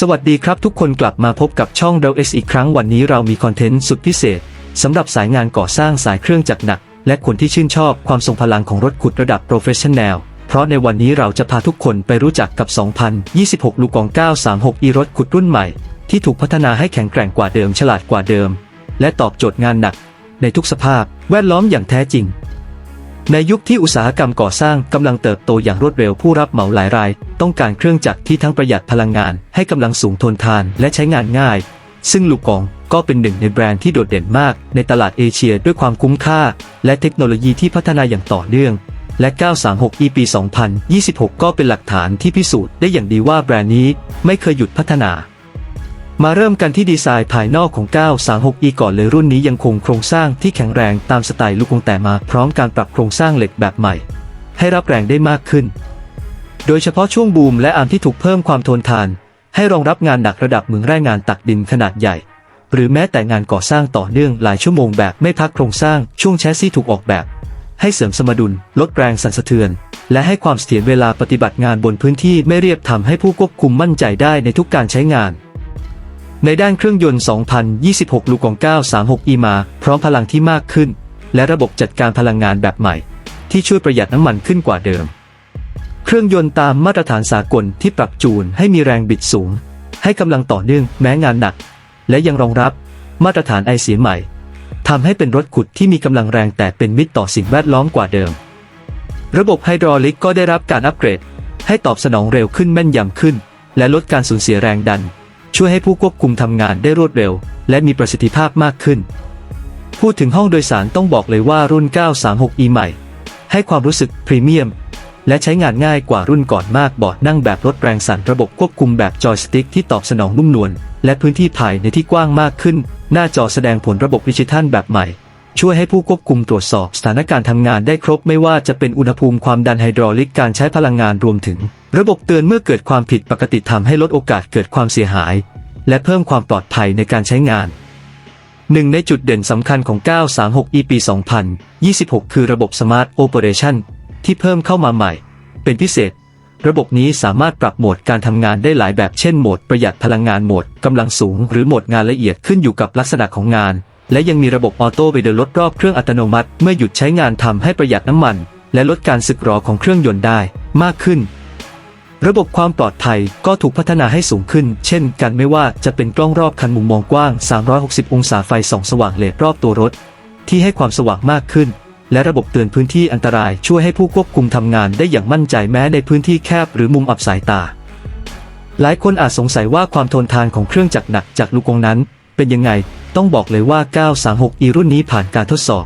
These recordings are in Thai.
สวัสดีครับทุกคนกลับมาพบกับช่อง r เ x อีกครั้งวันนี้เรามีคอนเทนต์สุดพิเศษสำหรับสายงานก่อสร้างสายเครื่องจักรหนัก และคนที่ชื่นชอบความทรงพลังของรถขุดระดับโปรเฟชชั่นแนลเพราะในวันนี้เราจะพาทุกคนไปรู้จักกับ 2026 ลูกอง 936 e รถขุดรุ่นใหม่ ที่ถูกพัฒนาให้แข็งแกร่งกว่าเดิมฉลาดกว่าเดิม และตอบโจทย์งานหนัก ในทุกสภาพแวดล้อมอย่างแท้จริง ในยุคที่อุตสาหกรรมก่อสร้างกำลังเติบโตอย่างรวดเร็วผู้รับเหมาหลายราย ต้องการเครื่องจักรที่ทั้งประหยัดพลังงาน ให้กำลังสูงทนทานและใช้งานง่าย ซึ่งลูกกองก็เป็นหนึ่งในแบรนด์ที่โดดเด่นมากในตลาดเอเชียด้วยความคุ้มค่า และเทคโนโลยีที่พัฒนาอย่างต่อเนื่อง และ 936 e ปี2026 ก็เป็นหลักฐานที่พิสูจน์ได้อย่างดีว่าแบรนด์นี้ไม่เคยหยุดพัฒนา มาเริ่มกันที่ดีไซน์ภายนอกของ 936e ก่อนเลยรุ่นนี้ยังคงโครงสร้างที่แข็งแรงตามสไตล์ลูกกงแต่มาพร้อมการปรับโครงสร้างเหล็กแบบใหม่ ให้รับแรงได้มากขึ้น โดยเฉพาะช่วงบูมและอาร์มที่ถูกเพิ่มความทนทาน ให้รองรับงานหนักระดับเหมืองแร่งานตักดินขนาดใหญ่ หรือแม้แต่งานก่อสร้างต่อเนื่องหลายชั่วโมงแบบไม่พักโครงสร้างช่วงแชสซีถูกออกแบบ ให้เสริมสมดุล ลดแรงสั่นสะเทือน และให้ความเสถียรเวลาปฏิบัติงานบนพื้นที่ไม่เรียบทำให้ผู้ควบคุมมั่นใจได้ในทุกการใช้งาน ในด้านเครื่องยนต์ 2026 ลูกของ 936e มา พร้อมพลังที่มากขึ้น และระบบจัดการพลังงานแบบใหม่ ที่ช่วยประหยัดน้ำมันขึ้นกว่าเดิม เครื่องยนต์ตามมาตรฐานสากลที่ปรับจูนให้มีแรงบิดสูง ให้กำลังต่อเนื่องแม้งานหนัก และยังรองรับมาตรฐานไอเสียใหม่ทำให้เป็นรถขุดที่มีกำลังแรงแต่เป็นมิตรต่อสิ่งแวดล้อมกว่าเดิม ระบบไฮดรอลิกก็ได้รับการอัปเกรด ให้ตอบสนองเร็วขึ้นแม่นยำขึ้น และลดการสูญเสียแรงดัน ช่วยให้ผู้ควบคุมทำงานได้รวดเร็ว และมีประสิทธิภาพมากขึ้น พูดถึงห้องโดยสารต้องบอกเลยว่ารุ่น 936e ใหม่ ให้ความรู้สึกพรีเมียม และใช้งานง่ายกว่ารุ่นก่อนมากบอดนั่งแบบลดแรงสั่นระบบควบคุมแบบจอยสติ๊กที่ตอบสนองนุ่มนวลและพื้นที่ภายในที่กว้างมากขึ้น หน้าจอแสดงผลระบบดิจิทัลแบบใหม่ ช่วยให้ผู้ควบคุมตรวจสอบสถานการณ์ทำงานได้ครบไม่ว่าจะเป็นอุณหภูมิความดันไฮดรอลิกการใช้พลังงานรวมถึง ระบบเตือนเมื่อเกิดความผิดปกติทำให้ลดโอกาสเกิดความเสียหาย และเพิ่มความปลอดภัยในการใช้งานหนึ่งในจุดเด่นสำคัญของ 936 e ปี 2026 คือระบบ Smart Operation ที่เพิ่มเข้ามาใหม่ เป็นพิเศษ ระบบนี้สามารถปรับโหมดการทำงานได้หลายแบบเช่นโหมดประหยัดพลังงานโหมดกำลังสูง หรือโหมดงานละเอียดขึ้นอยู่กับลักษณะของงาน และยังมีระบบออโต้ไปเดินลดรอบเครื่องอัตโนมัติ เมื่อหยุดใช้งานทำให้ประหยัดน้ำมัน และลดการสึกหรอของเครื่องยนต์ได้มากขึ้น ระบบความปลอดภัยก็ถูกพัฒนาให้สูงขึ้น เช่นกันไม่ว่าจะเป็นกล้องรอบคันมุมมองกว้าง 360 องศาไฟส่องสว่างเลดรอบตัวรถ ที่ให้ความสว่างมากขึ้น และระบบเตือนพื้นที่อันตรายช่วยให้ผู้ควบคุมทำงานได้อย่างมั่นใจแม้ในพื้นที่แคบหรือมุมอับสายตาหลายคนอาจสงสัยว่าความทนทานของเครื่องจักรหนักจากลูกกงนั้น เป็นยังไง ต้องบอกเลยว่า 936e รุ่นนี้ผ่านการทดสอบ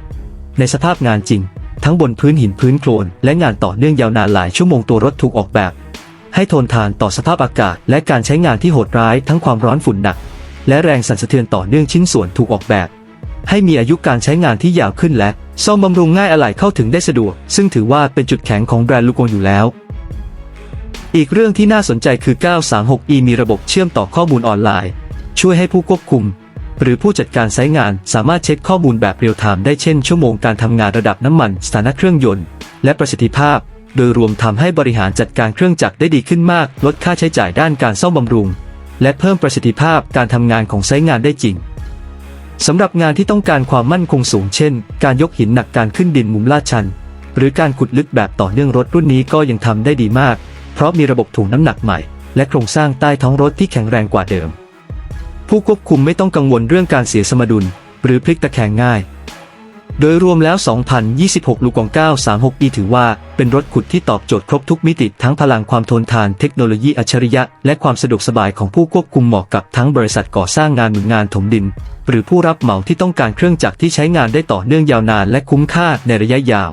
ในสภาพงานจริง ทั้งบนพื้นหินพื้นโคลนและงานต่อเนื่องยาวนานหลายชั่วโมงตัวรถถูกออกแบบ ให้ทนทานต่อสภาพอากาศ และการใช้งานที่โหดร้ายทั้งความร้อนฝุ่นหนัก และแรงสั่นสะเทือนต่อเนื่องชิ้นส่วนถูกออกแบบ ให้มีอายุการใช้งานที่ยาวขึ้นและซ่อมบำรุงง่ายอะไหล่เข้าถึงได้สะดวก ซึ่งถือว่าเป็นจุดแข็งของแบรนด์ลูกงอยู่แล้วอีกเรื่องที่น่าสนใจคือ 936e มีระบบเชื่อมต่อข้อมูลออนไลน์ ช่วยให้ผู้ควบคุม หรือผู้จัดการใช้งานสามารถเช็คข้อมูลแบบเรียลไทม์ได้เช่นชั่วโมงการทำงานระดับน้ำมัน สถานะเครื่องยนต์ และประสิทธิภาพ โดยรวมทำให้บริหารจัดการเครื่องจักรได้ดีขึ้นมาก ลดค่าใช้จ่ายด้านการซ่อมบำรุง และเพิ่มประสิทธิภาพการทำงานของไซต์งานได้จริงสำหรับงานที่ต้องการความมั่นคงสูงเช่น การยกหินหนักการขึ้นดินมุมลาดชัน หรือการขุดลึกแบบต่อเนื่องรถรุ่นนี้ก็ยังทำได้ดีมาก เพราะมีระบบถ่วงน้ำหนักใหม่ และโครงสร้างใต้ท้องรถที่แข็งแรงกว่าเดิม ผู้ควบคุมไม่ต้องกังวลเรื่องการเสียสมดุล หรือพลิกตะแคงง่าย โดยรวมแล้ว 2026 ลูกอง 936e ถือว่าเป็นรถขุดที่ตอบโจทย์ครบทุกมิติทั้งพลังความทนทานเทคโนโลยีอัจฉริยะ และความสะดวกสบายของผู้ควบคุมเหมาะกับทั้งบริษัทก่อสร้างงานหมือนงานถมดิน หรือผู้รับเหมาที่ต้องการเครื่องจักรที่ใช้งานได้ต่อเนื่องยาวนานและคุ้มค่าในระยะยาว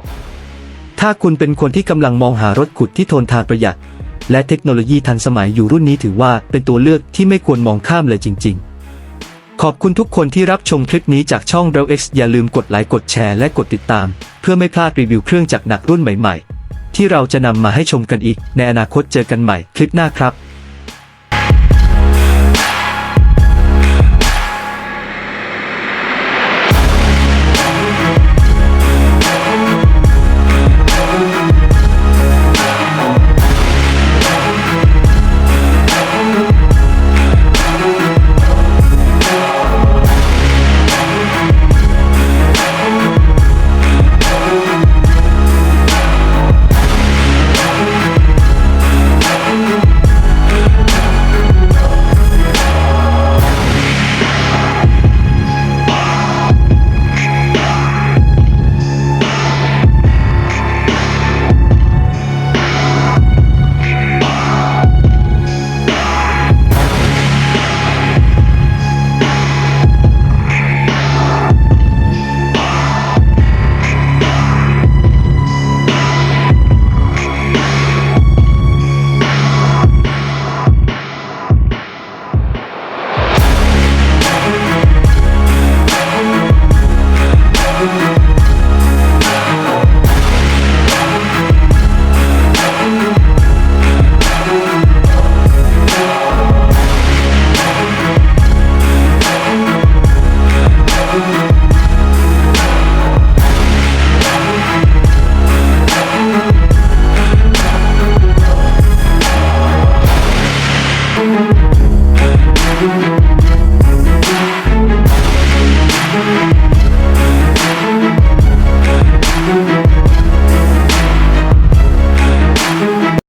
ถ้าคุณเป็นคนที่กำลังมองหารถขุดที่ทนทานประหยัดและเทคโนโลยีทันสมัยอยู่รุ่นนี้ถือว่าเป็นตัวเลือกที่ไม่ควรมองข้ามเลยจริง ๆ ขอบคุณทุกคนที่รับชมคลิปนี้จากช่อง r e l X อย่าลืมกดไลค์กดแชร์และกดติดตาม เพื่อไม่พลาดรีวิวเครื่องจักรหนักรุ่นใหม่ๆ ที่เราจะนำมาให้ชมกันอีก ในอนาคตเจอกันใหม่คลิปหน้าครับ